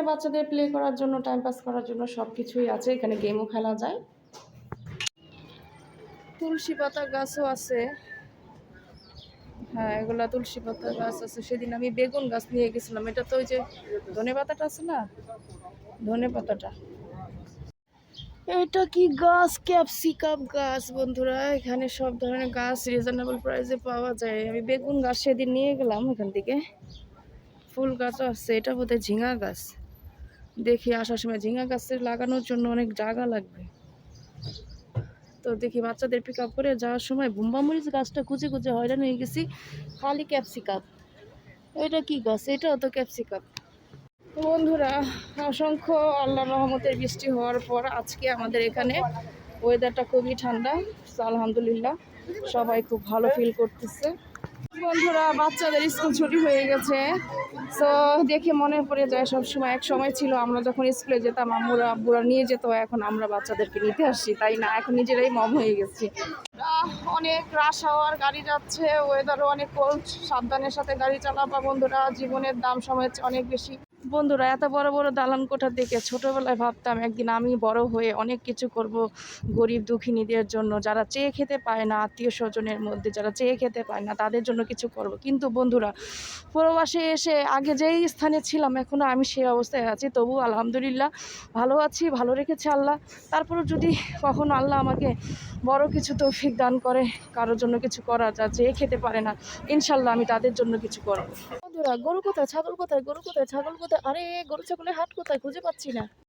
এখানে বাচ্চাদের প্লে করার জন্য টাইম পাস করার জন্য সব কিছুই আছে। এখানে গেমও খেলা যায়। তুলসী পাতা গাছও আছে। হ্যাঁ এগুলা তুলসী পাতা গাছ আছে। সেদিন আমি বেগুন গাছ নিয়ে গেছিলাম। এটা তো ওই যে ধনে পাতাটা আছে না? ধনে পাতাটা। এটা কি গাছ? ক্যাপসিকাম গাছ, বন্ধুরা। এখানে সব ধরনের গাছ রিজনেবল প্রাইসে পাওয়া যায়। আমি বেগুন গাছ সেদিন নিয়ে গেলাম এখান থেকে। ফুল গাছও আছে। এটা বোধহয় ঝিঙা গাছ। দেখি আসার সময় ঝিঙা গাছের লাগানোর জন্য অনেক জায়গা লাগবে। তো দেখি বাচ্চাদের পিক আপ করে যাওয়ার সময় বুম্বা মরিচ গাছটা খুঁজে খুঁজে হয়রান হয়ে গেছি, খালি ক্যাপসিকাম এটা কি গাছ? এটাও তো ক্যাপসিকাম তো বন্ধুরা, অসংখ্য আল্লাহ রহমতের বৃষ্টি হওয়ার পর আজকে আমাদের এখানে ওয়েদারটা খুবই ঠান্ডা আলহামদুলিল্লাহ সবাই খুব ভালো ফিল করতেছে। বন্ধুরা, বাচ্চাদের স্কুল ছুটি হয়ে গেছে। তো দেখে মনে পড়ে যায় সব সময় এক সময় ছিল আমরা যখন স্কুলে যেতাম, আমরা, বুড়া নিয়ে যেত, এখন আমরা বাচ্চাদেরকে নিতে আসছি। তাই না? এখন নিজেরাই মম হয়ে গেছি। অনেক রাশ হওয়ার গাড়ি যাচ্ছে ওয়েদারও অনেক কোল্ড সাবধানের সাথে গাড়ি চালাবা বন্ধুরা, জীবনের দাম সময় অনেক বেশি। বন্ধুরা, এত বড় বড় দালান কোঠা দেখে ছোটবেলায় ভাবতাম, একদিন আমি বড় হয়ে অনেক কিছু করব গরিব দুঃখিনীদের জন্য। যারা চেয়ে খেতে পায় না, আত্মীয় স্বজনের মধ্যে যারা চেয়ে খেতে পায় না, তাদের জন্য কিছু করব। কিন্তু বন্ধুরা, প্রবাসে এসে আগে যেই স্থানে ছিলাম এখনও আমি সেই অবস্থায় আছি। তবু আলহামদুলিল্লাহ ভালো আছি, ভালো রেখেছে আল্লাহ। তারপরও যদি কখনো আল্লাহ আমাকে বড় কিছু তৌফিক দান করে, কারোর জন্য কিছু করা যা চেয়ে খেতে পারে না, ইনশাল্লাহ আমি তাদের জন্য কিছু করব। গরু কোথায়? ছাগল কোথায়? গরু কোথায়? ছাগল কোথায়? আরে, গরু ছাগলের হাট কোথায়? খুঁজে পাচ্ছি না।